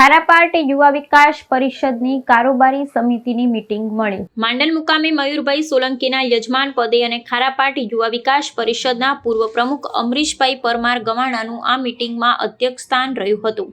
ખારાપાટ યુવા વિકાસ પરિષદની કારોબારી સમિતિની મીટિંગ મળી. માંડલ મુકામે મયુરભાઈ સોલંકીના યજમાન પદે અને ખારાપાટ યુવા વિકાસ પરિષદના પૂર્વ પ્રમુખ અમરીશભાઈ પરમાર ગવાણાનું આ મીટિંગમાં અધ્યક્ષ સ્થાન રહ્યું હતું.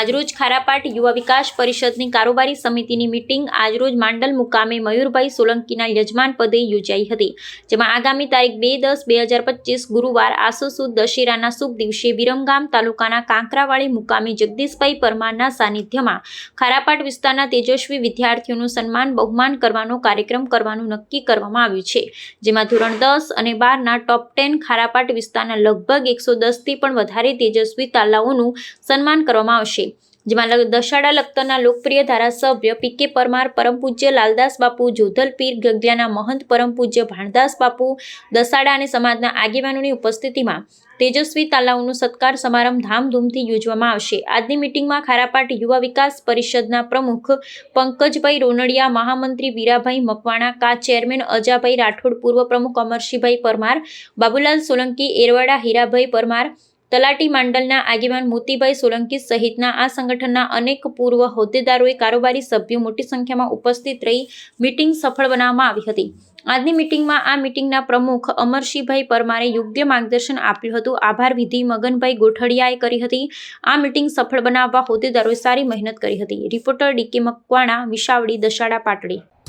આજરોજ ખારાપાટ યુવા વિકાસ પરિષદની કારોબારી સમિતિની મિટિંગ આજરોજ માંડલ મુકામે મયુરભાઈ સોલંકીના યજમાન પદે યોજાઈ હતી, જેમાં આગામી તારીખ બે દસ બે હજાર પચીસ ગુરુવાર આસો સુદ દશેરાના શુભ દિવસે વિરમગામ તાલુકાના કાંકરાવાળી મુકામે જગદીશભાઈ પરમારના સાનિધ્યમાં. ખારાપાટ વિસ્તારના તેજસ્વી વિદ્યાર્થીઓનું સન્માન, બહુમાન કરવાનો કાર્યક્રમ કરવાનું નક્કી કરવામાં આવ્યું છે. જેમાં ધોરણ દસ અને બારના ટોપ ટેન ખારાપાટ વિસ્તારના લગભગ એકસો દસથી પણ વધારે તેજસ્વી તાલાઓનું સન્માન કરવામાં આવશે. જેમાં દશાડા લખતરના લોકપ્રિય ધારાસભ્ય પી કે પરમાર, પરમ પૂજ્ય લાલદાસ બાપુ, જોધલ પીર ગગલિયાના મહંત, પરમ પૂજ્ય ભાણદાસ બાપુ, દશાડા અને સમાજના આગેવાનોની ઉપસ્થિતિમાં તેજસ્વી તાલાવનું સત્કાર સમારંભ ધામધૂમથી યોજવામાં આવશે. આજની મિટિંગમાં ખારાપાટ યુવા વિકાસ પરિષદના પ્રમુખ પંકજભાઈ રોનડિયા, મહામંત્રી વીરાભાઈ મકવાણા, કા ચેરમેન અજાભાઈ રાઠોડ, પૂર્વ પ્રમુખ અમરશીભાઈ પરમાર, બાબુલાલ સોલંકી, એરવાડા હીરાભાઈ પરમાર તલાટી મંડળના આગેવાન મોતીભાઈ સોલંકી સહિતના આ સંગઠનના અનેક પૂર્વ હોદ્દેદારોએ કારોબારી સભ્યો મોટી સંખ્યામાં ઉપસ્થિત રહી મીટિંગ સફળ બનાવવામાં આવી હતી. આજની મીટિંગમાં આ મીટિંગના પ્રમુખ અમરસિંહભાઈ પરમારે યોગ્ય માર્ગદર્શન આપ્યું હતું. આભાર વિધિ મગનભાઈ ગોઠડિયાએ કરી હતી. આ મીટિંગ સફળ બનાવવા હોદ્દેદારોએ સારી મહેનત કરી હતી. Reporter DK Makwana, Vishavdi Dasada Patdi.